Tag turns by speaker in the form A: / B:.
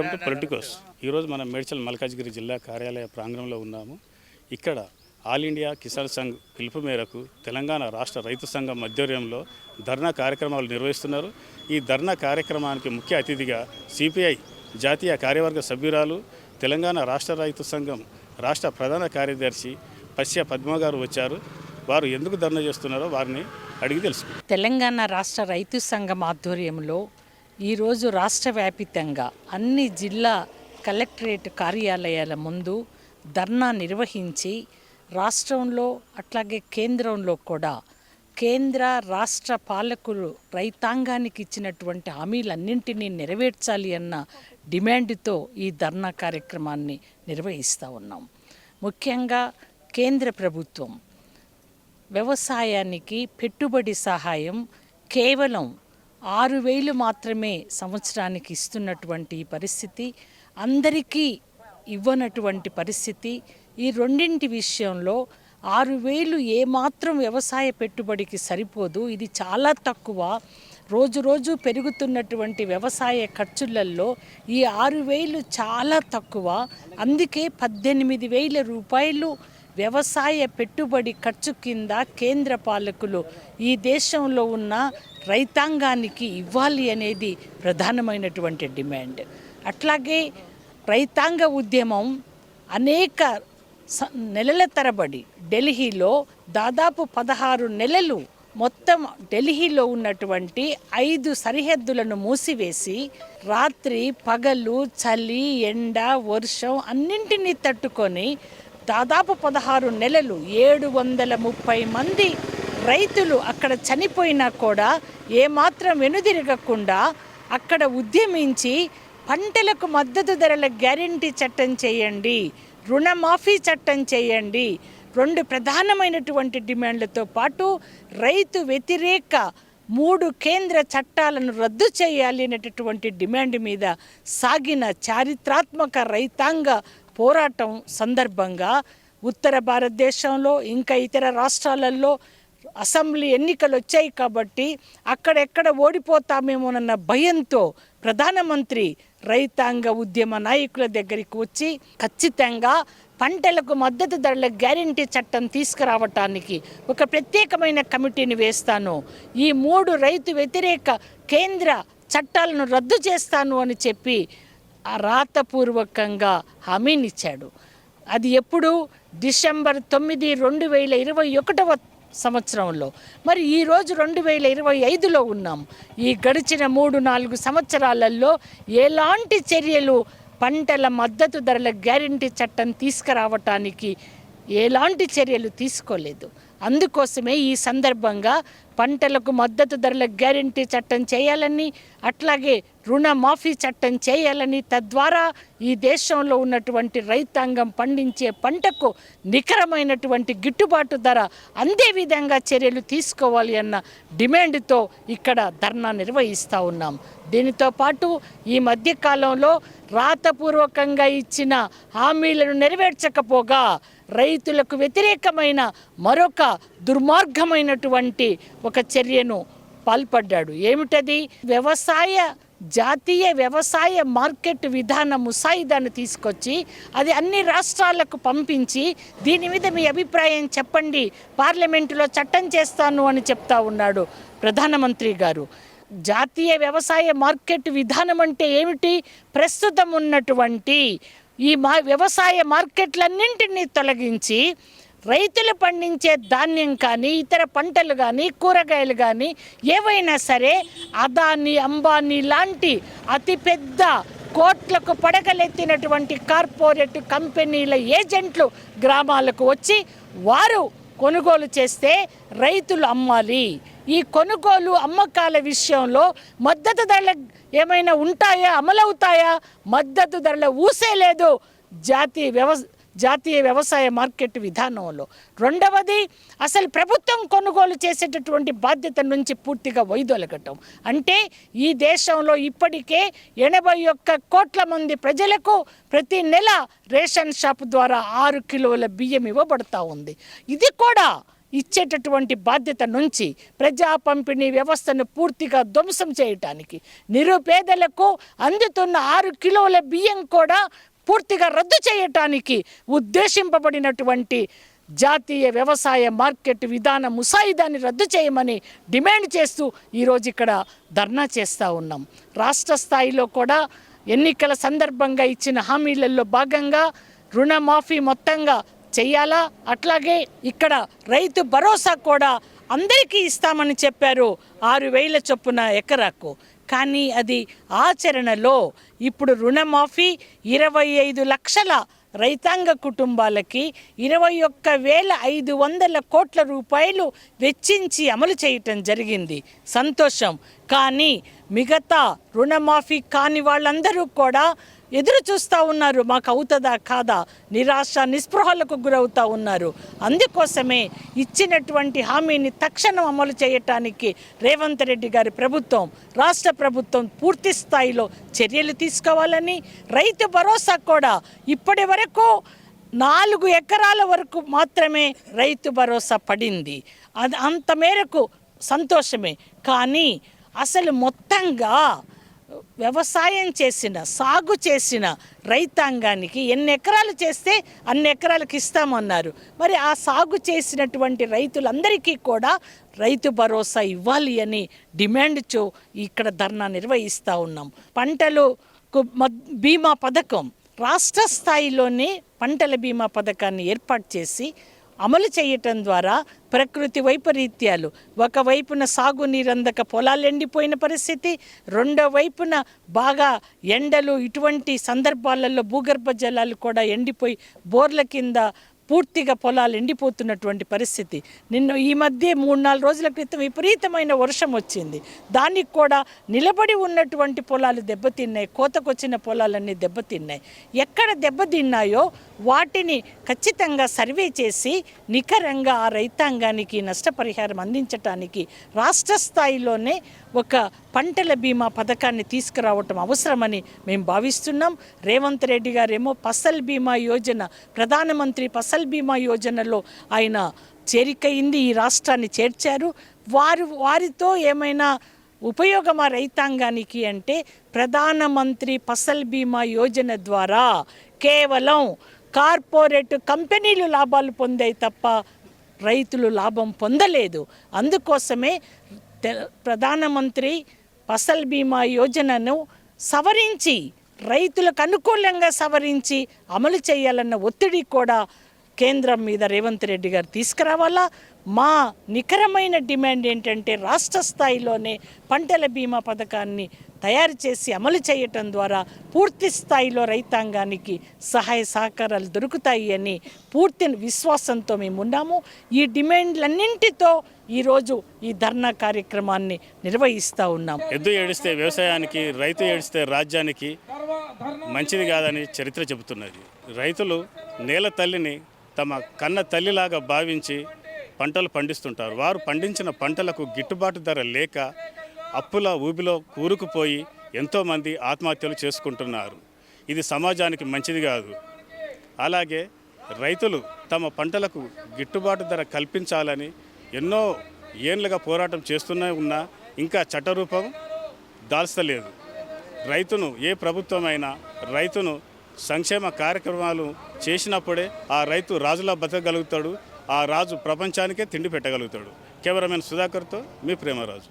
A: Welcome to Politicos ఈరోజు మనం మేడ్చల్ మల్కాజ్గిరి జిల్లా కార్యాలయ ప్రాంగణంలో ఉన్నాము. ఇక్కడ ఆల్ ఇండియా కిసాన్ సంఘ్ పిలుపు మేరకు తెలంగాణ రాష్ట్ర రైతు సంఘం ఆధ్వర్యంలో ధర్నా కార్యక్రమాలు నిర్వహిస్తున్నారు. ఈ ధర్నా కార్యక్రమానికి ముఖ్య అతిథిగా సిపిఐ జాతీయ కార్యవర్గ సభ్యురాలు తెలంగాణ రాష్ట్ర రైతు సంఘం రాష్ట్ర ప్రధాన కార్యదర్శి పశ్య పద్మ గారు వచ్చారు. వారు ఎందుకు ధర్నా చేస్తున్నారో వారిని అడిగి తెలుసుకుంటారు
B: తెలంగాణ రాష్ట్ర రైతు సంఘం ఆధ్వర్యంలో ఈరోజు రాష్ట్ర వ్యాపితంగా అన్ని జిల్లా కలెక్టరేట్ కార్యాలయాల ముందు ధర్నా నిర్వహించి రాష్ట్రంలో అట్లాగే కేంద్రంలో కూడా కేంద్ర రాష్ట్ర పాలకులు రైతాంగానికి ఇచ్చినటువంటి హామీలన్నింటినీ నెరవేర్చాలి అన్న డిమాండ్తో ఈ ధర్నా కార్యక్రమాన్ని నిర్వహిస్తూ ఉన్నాం. ముఖ్యంగా కేంద్ర ప్రభుత్వం వ్యవసాయానికి పెట్టుబడి సహాయం కేవలం ఆరు వేలు మాత్రమే సంవత్సరానికి ఇస్తున్నటువంటి పరిస్థితి. అందరికీ ఇవ్వనటువంటి పరిస్థితి. ఈ రెండింటి విషయంలో ఆరు వేలు ఏమాత్రం వ్యవసాయ పెట్టుబడికి సరిపోదు. ఇది చాలా తక్కువ. రోజు రోజు పెరుగుతున్నటువంటి వ్యవసాయ ఖర్చులలో ఈ ఆరు వేలు చాలా తక్కువ. అందుకే పద్దెనిమిది వేల రూపాయలు వ్యవసాయ పెట్టుబడి ఖర్చు కింద కేంద్ర పాలకులు ఈ దేశంలో ఉన్న రైతాంగానికి ఇవ్వాలి అనేది ప్రధానమైనటువంటి డిమాండ్. అట్లాగే రైతాంగ ఉద్యమం అనేక స- నెలల తరబడి ఢిల్లీలో దాదాపు పదహారు నెలలు మొత్తం ఢిల్లీలో ఉన్నటువంటి ఐదు సరిహద్దులను మూసివేసి రాత్రి పగలు చలి ఎండ వర్షం అన్నింటినీ తట్టుకొని దాదాపు పదహారు నెలలు ఏడు వందల ముప్పై మంది రైతులు అక్కడ చనిపోయినా కూడా ఏమాత్రం వెనుదిరగకుండా అక్కడ ఉద్యమించి పంటలకు మద్దతు ధరల గ్యారంటీ చట్టం చేయండి రుణమాఫీ చట్టం చేయండి. రెండు ప్రధానమైనటువంటి డిమాండ్లతో పాటు రైతు వ్యతిరేక మూడు కేంద్ర చట్టాలను రద్దు చేయాలి అనేటటువంటి డిమాండ్ మీద సాగిన చారిత్రాత్మక రైతాంగ పోరాటం సందర్భంగా ఉత్తర భారతదేశంలో ఇంకా ఇతర రాష్ట్రాలలో అసెంబ్లీ ఎన్నికలు వచ్చాయి కాబట్టి అక్కడెక్కడ ఓడిపోతామేమోనన్న భయంతో ప్రధానమంత్రి రైతాంగ ఉద్యమ నాయకుల దగ్గరికి వచ్చి ఖచ్చితంగా పంటలకు మద్దతు ధరల గ్యారంటీ చట్టం తీసుకురావటానికి ఒక ప్రత్యేకమైన కమిటీని వేస్తాను. ఈ మూడు రైతు వ్యతిరేక కేంద్ర చట్టాలను రద్దు చేస్తాను అని చెప్పి రాతపూర్వకంగా హామీనిచ్చాడు. అది ఎప్పుడు? డిసెంబర్ తొమ్మిది రెండు వేల ఇరవై ఒకటవ సంవత్సరంలో. మరి ఈరోజు రెండు వేల ఇరవై ఐదులో ఉన్నాం. ఈ గడిచిన మూడు నాలుగు సంవత్సరాలలో ఎలాంటి చర్యలు పంటల మద్దతు ధరల గ్యారంటీ చట్టం తీసుకురావటానికి ఎలాంటి చర్యలు తీసుకోలేదు. అందుకోసమే ఈ సందర్భంగా పంటలకు మద్దతు ధరల గ్యారంటీ చట్టం చేయాలని అట్లాగే రుణమాఫీ చట్టం చేయాలని తద్వారా ఈ దేశంలో ఉన్నటువంటి రైతాంగం పండించే పంటకు నికరమైనటువంటి గిట్టుబాటు ధర అందే విధంగా చర్యలు తీసుకోవాలి అన్న డిమాండ్తో ఇక్కడ ధర్నా నిర్వహిస్తూ ఉన్నాం. దీనితో పాటు ఈ మధ్యకాలంలో రాతపూర్వకంగా ఇచ్చిన హామీలను నెరవేర్చకపోగా రైతులకు వ్యతిరేకమైన మరొక దుర్మార్గమైనటువంటి ఒక చర్యను పాల్పడ్డాడు. ఏమిటది? వ్యవసాయ జాతీయ వ్యవసాయ మార్కెట్ విధాన ముసాయిదాను తీసుకొచ్చి అది అన్ని రాష్ట్రాలకు పంపించి దీని మీద మీ అభిప్రాయం చెప్పండి. పార్లమెంటులో చట్టం చేస్తాను అని చెప్తా ఉన్నాడు ప్రధానమంత్రి గారు. జాతీయ వ్యవసాయ మార్కెట్ విధానం అంటే ఏమిటి? ప్రస్తుతం ఉన్నటువంటి ఈ మా వ్యవసాయ మార్కెట్లన్నింటినీ తొలగించి రైతులు పండించే ధాన్యం కానీ ఇతర పంటలు కానీ కూరగాయలు కానీ ఏవైనా సరే అదాని అంబానీ లాంటి అతిపెద్ద కోట్లకు పడగలెత్తినటువంటి కార్పొరేట్ కంపెనీల ఏజెంట్లు గ్రామాలకు వచ్చి వారు కొనుగోలు చేస్తే రైతులు అమ్మాలి. ఈ కొనుగోలు అమ్మకాల విషయంలో మద్దతు ధరలు ఏమైనా ఉంటాయా అమలవుతాయా? మద్దతు ధరలు ఊసే లేదు జాతీయ వ్యవ జాతీయ వ్యవసాయ మార్కెట్ విధానంలో. రెండవది అసలు ప్రభుత్వం కొనుగోలు చేసేటటువంటి బాధ్యత నుంచి పూర్తిగా వైదొలగటం. అంటే ఈ దేశంలో ఇప్పటికే ఎనభై ఒక్క కోట్ల మంది ప్రజలకు ప్రతి నెల రేషన్ షాప్ ద్వారా ఆరు కిలోల బియ్యం ఇవ్వబడతా ఉంది. ఇది కూడా ఇచ్చేటటువంటి బాధ్యత నుంచి ప్రజా పంపిణీ వ్యవస్థను పూర్తిగా ధ్వంసం చేయటానికి. నిరుపేదలకు అందుతున్న ఆరు కిలోల బియ్యం కూడా పూర్తిగా రద్దు చేయటానికి ఉద్దేశింపబడినటువంటి జాతీయ వ్యవసాయ మార్కెట్ విధాన ముసాయిదాన్ని రద్దు చేయమని డిమాండ్ చేస్తూ ఈరోజు ఇక్కడ ధర్నా చేస్తూ ఉన్నాం. రాష్ట్ర స్థాయిలో కూడా ఎన్నికల సందర్భంగా ఇచ్చిన హామీలలో భాగంగా రుణమాఫీ మొత్తంగా చెయ్యాలా అట్లాగే ఇక్కడ రైతు భరోసా కూడా అందరికీ ఇస్తామని చెప్పారు ఆరు వేల చొప్పున ఎకరాకు. కానీ అది ఆచరణలో ఇప్పుడు రుణమాఫీ ఇరవై ఐదు లక్షల రైతాంగ కుటుంబాలకి ఇరవై ఒక్క వేల ఐదు వందల కోట్ల రూపాయలు వెచ్చించి అమలు చేయటం జరిగింది. సంతోషం. కానీ మిగతా రుణమాఫీ కాని వాళ్ళందరూ కూడా ఎదురు చూస్తూ ఉన్నారు. మాకు అవుతుందా కాదా? నిరాశ నిస్పృహలకు గురవుతూ ఉన్నారు. అందుకోసమే ఇచ్చినటువంటి హామీని తక్షణం అమలు చేయటానికి రేవంత్ రెడ్డి గారి ప్రభుత్వం రాష్ట్ర ప్రభుత్వం పూర్తి స్థాయిలో చర్యలు తీసుకోవాలని రైతు భరోసా కూడా ఇప్పటి వరకు నాలుగు ఎకరాల వరకు మాత్రమే రైతు భరోసా పడింది. అది అంత మేరకు సంతోషమే. కానీ అసలు మొత్తంగా వ్యవసాయం చేసిన సాగు చేసిన రైతాంగానికి ఎన్ని ఎకరాలు చేస్తే అన్ని ఎకరాలకు ఇస్తామన్నారు. మరి ఆ సాగు చేసినటువంటి రైతులందరికీ కూడా రైతు భరోసా ఇవ్వాలి అని డిమాండ్ చో ఇక్కడ ధర్నా నిర్వహిస్తూ ఉన్నాం. పంటలు మద్- బీమా పథకం రాష్ట్ర స్థాయిలోనే పంటల బీమా పథకాన్ని ఏర్పాటు చేసి అమలు చేయటం ద్వారా ప్రకృతి వైపరీత్యాలు. ఒకవైపున సాగునీరందక పొలాలు ఎండిపోయిన పరిస్థితి రెండో వైపున బాగా ఎండలు ఇటువంటి సందర్భాలలో భూగర్భ జలాలు కూడా ఎండిపోయి బోర్ల కింద పూర్తిగా పొలాలు ఎండిపోతున్నటువంటి పరిస్థితి. నిన్న ఈ మధ్య మూడు నాలుగు రోజుల క్రితం విపరీతమైన వర్షం వచ్చింది. దానికి కూడా నిలబడి ఉన్నటువంటి పొలాలు దెబ్బతిన్నాయి. కోతకొచ్చిన పొలాలన్నీ దెబ్బతిన్నాయి. ఎక్కడ దెబ్బతిన్నాయో వాటిని ఖచ్చితంగా సర్వే చేసి నికరంగా ఆ రైతాంగానికి నష్టపరిహారం అందించటానికి రాష్ట్ర స్థాయిలోనే ఒక పంటల బీమా పథకాన్ని తీసుకురావటం అవసరమని మేము భావిస్తున్నాం. రేవంత్ రెడ్డి గారేమో ఫసల్ బీమా యోజన ప్రధానమంత్రి ఫసల్ బీమా యోజనలో ఆయన చేరికయింది ఈ రాష్ట్రాన్ని చేర్చారు. వారు వారితో ఏమైనా ఉపయోగమా రైతాంగానికి అంటే ప్రధానమంత్రి ఫసల్ బీమా యోజన ద్వారా కేవలం కార్పొరేట్ కంపెనీలు లాభాలు పొందాయి తప్ప రైతులు లాభం పొందలేదు. అందుకోసమే ప్రధానమంత్రి ఫసల్ బీమా యోజనను సవరించి రైతులకు అనుకూలంగా సవరించి అమలు చేయాలన్న ఒత్తిడి కూడా కేంద్రం మీద రేవంత్ రెడ్డి గారు తీసుకురావాలా? మా నికరమైన డిమాండ్ ఏంటంటే రాష్ట్ర స్థాయిలోనే పంటల బీమా పథకాన్ని తయారు చేసి అమలు చేయటం ద్వారా పూర్తి స్థాయిలో రైతాంగానికి సహాయ సహకారాలు దొరుకుతాయి అని పూర్తి విశ్వాసంతో మేము ఉన్నాము. ఈ డిమాండ్లన్నింటితో ఈరోజు ఈ ధర్నా కార్యక్రమాన్ని నిర్వహిస్తూ ఉన్నాం.
A: ఎద్దు ఏడిస్తే వ్యవసాయానికి రైతు ఏడిస్తే రాజ్యానికి మంచిది కాదని చరిత్ర చెబుతున్నది. రైతులు నేల తల్లిని తమ కన్న తల్లిలాగా భావించి పంటలు పండిస్తుంటారు. వారు పండించిన పంటలకు గిట్టుబాటు ధర లేక అప్పుల ఊబిలో కూరుకుపోయి ఎంతోమంది ఆత్మహత్యలు చేసుకుంటున్నారు. ఇది సమాజానికి మంచిది కాదు. అలాగే రైతులు తమ పంటలకు గిట్టుబాటు ధర కల్పించాలని ఎన్నో ఏండ్లుగా పోరాటం చేస్తూనే ఉన్నా ఇంకా చట్టరూపం దాల్చలేదు. రైతును ఏ ప్రభుత్వమైనా రైతును సంక్షేమ కార్యక్రమాలు చేసినప్పుడే ఆ రైతు రాజులా బతకగలుగుతాడు ఆ రాజు ప్రపంచానికే తిండి పెట్టగలుగుతాడు. కెమెరామెన్ సుధాకర్తో మీ Premaraju.